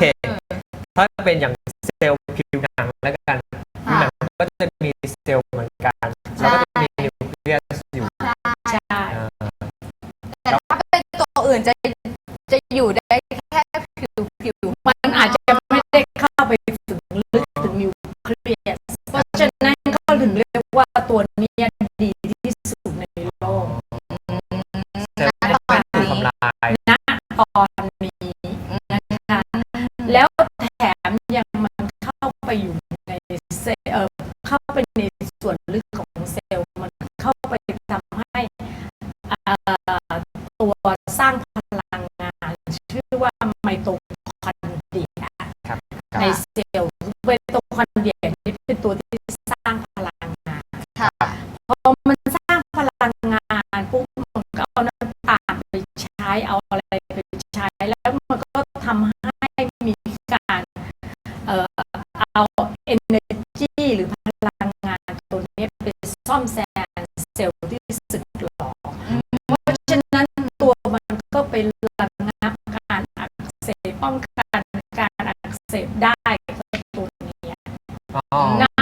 ค ถ้าเป็นอย่างเซลล์ผิวหนัง ตัวสร้างพลังงานชื่อว่าไมโตคอนเดรียในเซลล์ไมโตคอนเดรียนี่เป็นตัวที่สร้างพลังงานพอมันสร้างพลังงานปุ๊บมันก็เอาน้ำตาลไปใช้เอาอะไรไปใช้แล้วมันก็ทำให้มีการเอ่อเอาเอเนจีหรือพลังงานตัวนี้ไปซ่อมแซ Oh.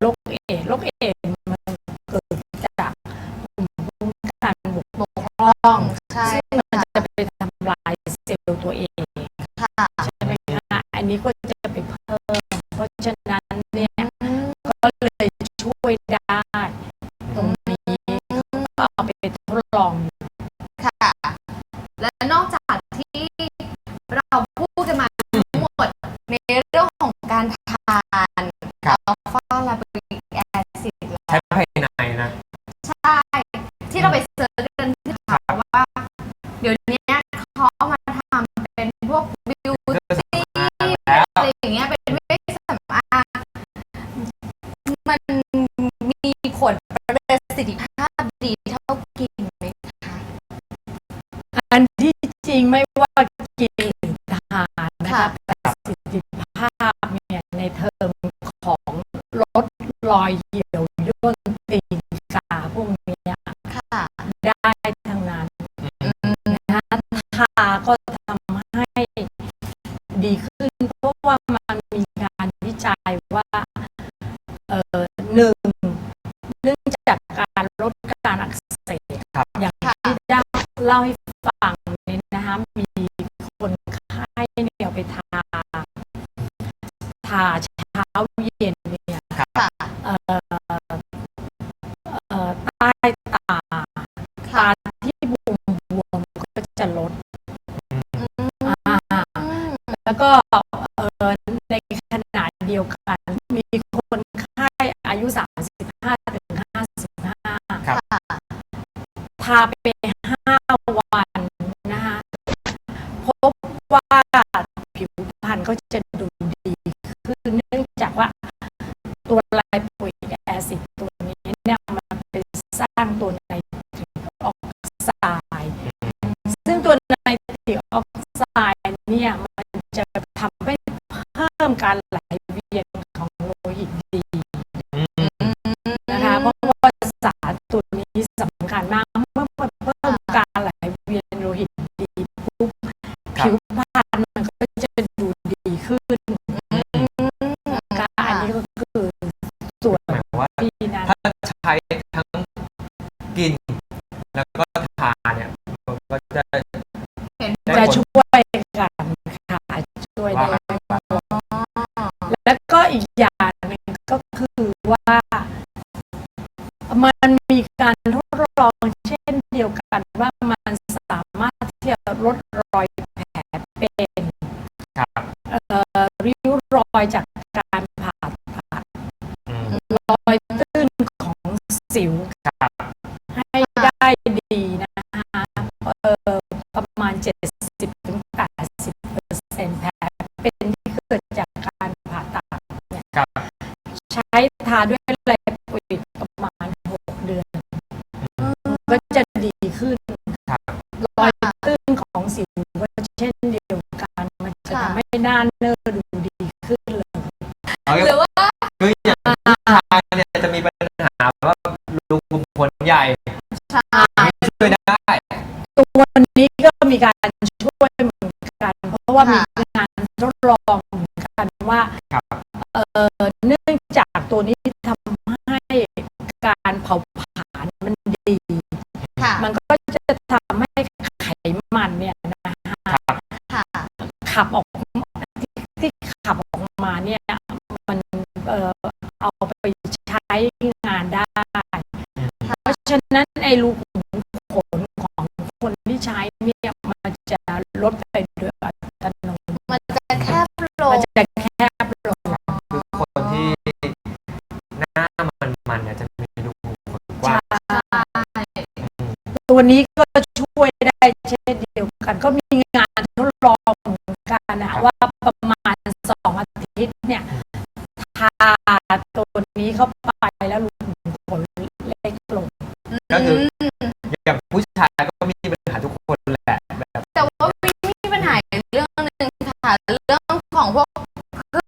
lo อย่างเงี้ยเป็นเวชสำอางมันมีผลประสิทธิภาพดีเท่ากินไหมคะอันที่จริงไม่ว่ากินทานนะคะประสิทธิภาพเนี่ยในเทอมของลดรอยเหี่ยว เล่ี่ยมันจะทำให้เพิ่มการไหลเวียนของโลหิตดีนะคะเพราะว่าสารตัวนี้สำคัญมากเมื่อเพิ่มการไหลเวียนโลหิตดีปุ๊บผิวพรรณมันก็จะดูดีขึ้นการอันนี้ก็คือส่วนยว่า ที่นั้น ถ้าใช้ทั้งกิน แล้วก็ทานเนี่ยก็จะ อยจากการผ่าตัดรอยตื้นของสิว ครั รูขุมขนใหญ่ช่ช่วยได้ ตัวนี้ก็มีการช่วยเหมือนกัน เพราะว่ามี ฉะนั้นไอ้รู ก็คือมอย่างผู้ชายก็มีปัญหาทุกคนแหละแบบแต่ว่าวิมีปัญหาอีกเรื่องหนึ่งค่ะ เรื่องของพวก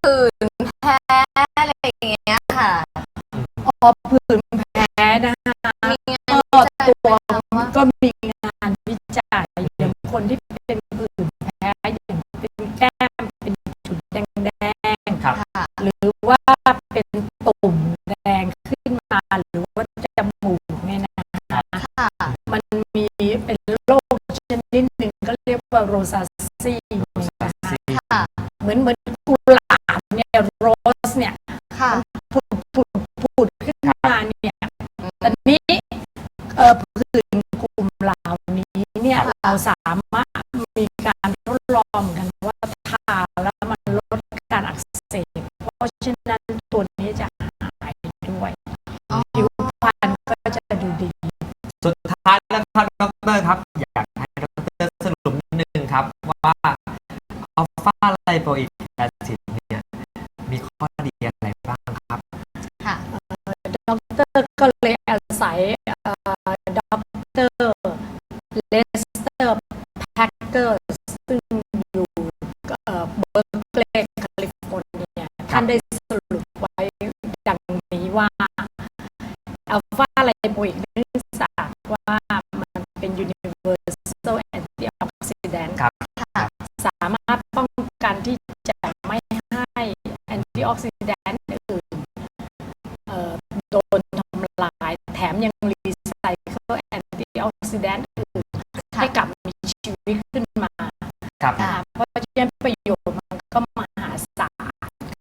ผื่นแพ้อะไรอย่างเงี้ยค่ะ พอผื่น ว่าโรซาซีนะคะค่ะเหมือนเหมือนกุหลาบเนี่ยโรสเนี่ยค่ะผุดผุดผุดขึ้นมาเนี่ยตอนนี้เอ่อผื่นกลุ่มเหล่านี้เนี่ยครับเราสามารถมีการทดลองกันว่าทาแล้วมันลดการอักเสบเพราะฉะนั้นตัวนี้จะหายด้วยอ๋อผิวพรรณก็จะดูดี สุดท้ายแล้วครับดรครับ โปอิกแอซิดเนี่ยมีข้อดีอะไรบ้างครับค่ะด็อกเตอร์ก็เลยอาศัยเอ่อด็อกเตอร์เลสเตอร์แพ็กเกอร์ ตี้ออกซิแดนต์อื่นเอ่อโดนทำลาย แถมยังรีไซเคิลแอนตี้ออกซิแดนต์อื่นให้กลับมีชีวิตขึ้นมาครับค่ะเพราะฉะนั้นประโยชน์มันก็มหาศาล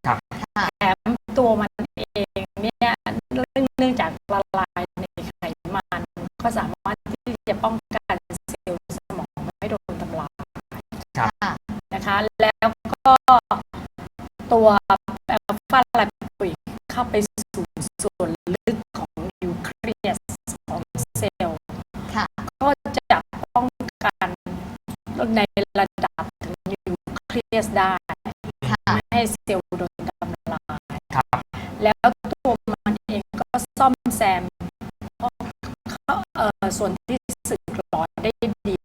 ครับค่ะแถมตัวมันเองเนี่ยเนื่องเนื่องจากละลายในไขมัน ก็สามารถที่จะป้องกัน ในระดับถึงนิวเคลียสได้ไม่ให้เซลล์โดนทำลายแล้วตัวมันเองก็ซ่อมแซมเอ่อส่วนที่สึกหรอได้ดี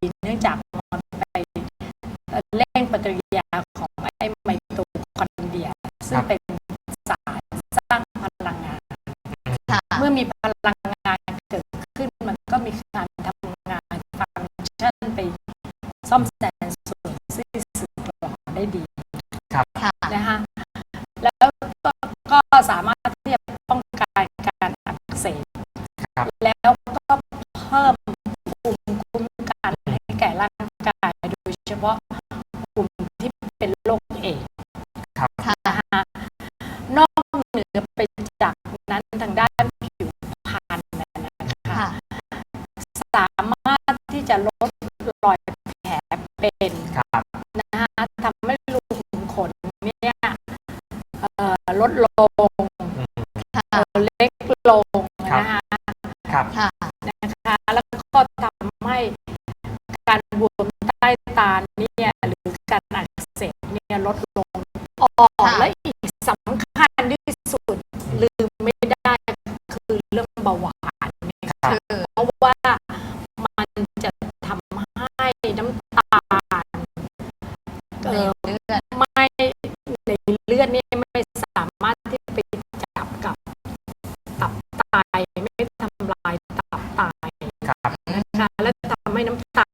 ฉพาะกลุ่มที่เป็นโรคเอดส์ครับ ค่ะนะคะนอกเหนือไปจากนั้นทางด้านผิวพรรณนะคะ ค่ะ สามารถที่จะลดรอยแผลเป็นครับ นะคะทำให้รูขุมขนเนี่ยเอ่อลดลงอืม ค่ะ เอ่อเล็กลงนะคะครับ ค่ะ นะคะ แล้วก็ทำให้การบวมใต้ตา อกและอีกสำคัญที่สุดลืมไม่ได้คือเรื่องเบาหวานนะคะเพราะว่ามันจะทำให้น้ำตาลไม่ในเลือดนี่ไม่สามารถที่ไปจับกับตับไตไม่ทำลายตับไตนะคะและทำให้น้ำตาล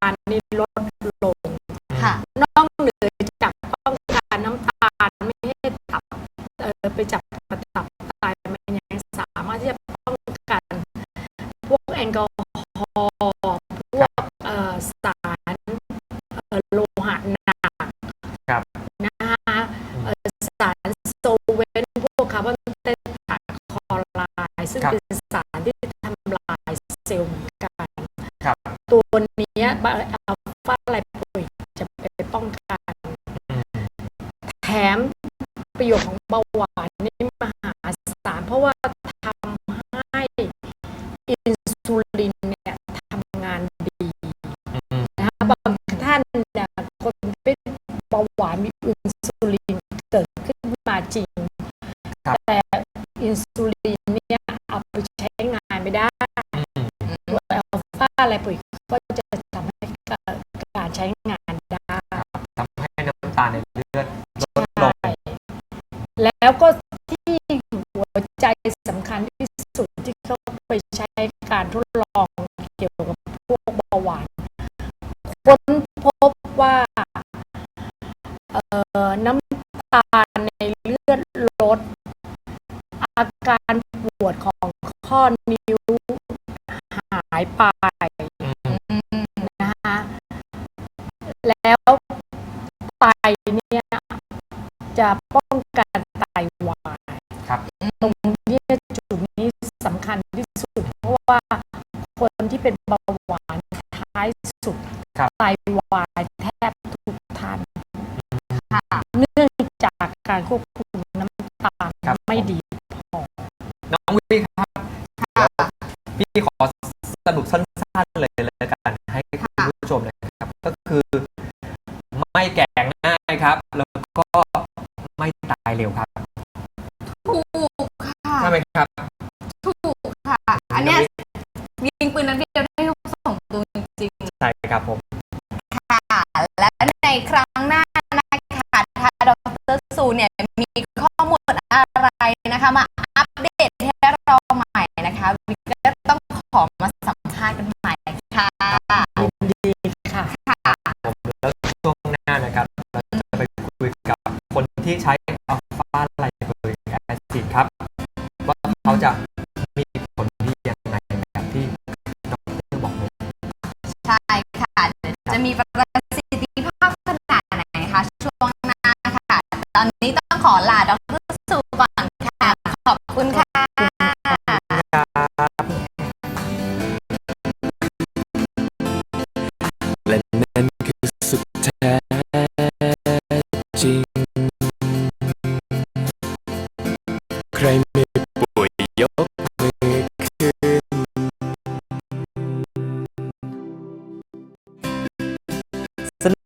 เนี้อัลฟาไลโปอิกจะไปป้องกัน แถมประโยชน์ของเบาหวานนี่มหาศาลเพราะว่าทำให้อินซูลินเนี่ยทำงานดีนะคะบางท่านเนี่ยคนเป็นเบาหวานมีอินซูลินเกิดขึ้นมาจริงรแต่อินซูลินเนี่ยเอาไปใช้งานไม่ได้อืมตัวอัลฟาไลโปอิก แล้วก็ที่หัวใจสำคัญที่สุดที่เขาไปใช้การทดลองเกี่ยวกับพวกเบาหวานค้นพบว่าเอ่อน้ำตาลในเลือดลด อาการปวดของข้อนิ้วหายไปอืมอืมนะคะแล้วไต ว่าคนที่เป็นเบาหวานท้ายสุดครับไตวายแทบทุกท่านค่ะเนื่องจากการควบคุมน้ำตาลครับไม่ดีพอ น้องวิครับค่ะพี่ขอสรุปสั้นๆเลยแล้วกันให้คุณผู้ชมนะครับ ก็คือไม่แก่ง่ายครับ แล้วก็ไม่ตายเร็วครับ นะคะมาอัปเดตให้เราใหม่นะคะวิกก็ต้องขอมาสัมภาษณ์กันใหม่ค่ะยินดีค่ะค่ะผมแล้วช่วงหน้านะครับเราจะไปคุยกับคนที่ใช้อัลฟาไลโปอิกแอซิดครับ ว่าเขาจะมีผลดีอย่างไรแบบที่ดรบอกเลยใช่ค่ะเดี๋ยวจะมีประสิทธิภาพขนาดไหนคะช่วงหน้าค่ะ ตอนนี้ต้องขอลาดร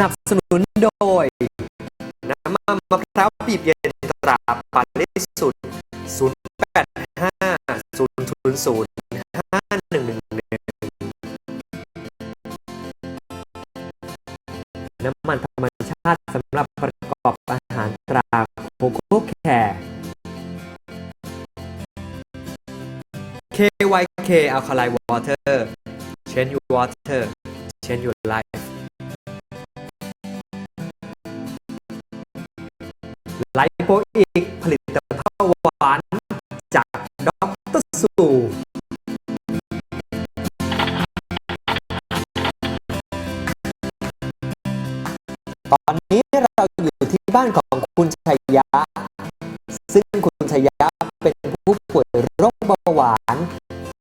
นับสนุนโดย น้ำมันมะพร้าวบีบเย็นตราปาริสุทธิ์085 000 5111 น้ำมันธรรมชาติสำหรับประกอบอาหารตราโคโค่แคร์ KYK Alkaline Water Change your water Change your life ไลโปอีกผลิตภัณฑ์หวานจากดรสูตอนนี้เราอยู่ที่บ้านของคุณชัยยะ ซึ่งคุณชัยยะเป็นผู้ป่วยโรคเบาหวาน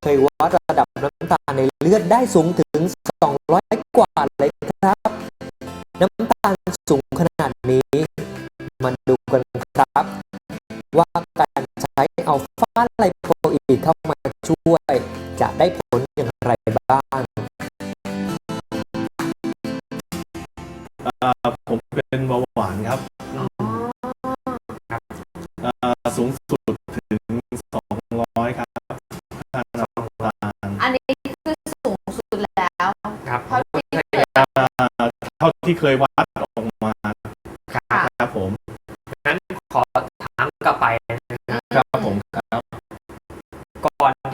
เคยวัดระดับน้ำตาลในเลือดได้สูงถึง อีกเข้ามาช่วย จะได้ผลอย่างไรบ้างอ่าผมเป็นเบาหวานครับอ่าสูงสุดถึง 200 ครับค่าน้ำตาลอันนี้คือสูงสุดแล้ว ครับเท่าที่เคยอ่าเท่าที่เคยวัด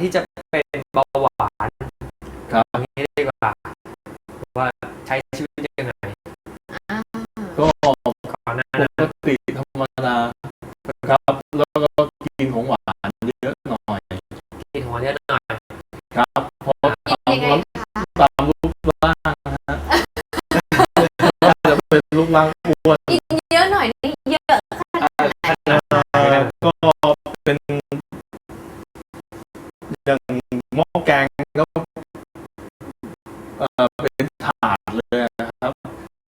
ที่จะเป็นเบาหวานครับเอางี้ดีกว่า ว่าใช้ชีวิตยังไงอ่าก็ก่อนหน้าปนั้นกติธรรมดาครับ แล้วก็กินของหวานเยอะหน่อยกินหัวเยอะหน่อยครับเพราะกินตามยังไงรูปคะ ตามรูปร่างนะฮะจะเป็นรูปร่างอ้วนกินเยอะหน่อยนี่เยอะขนาดไหนเอ่อก็เป็นยัง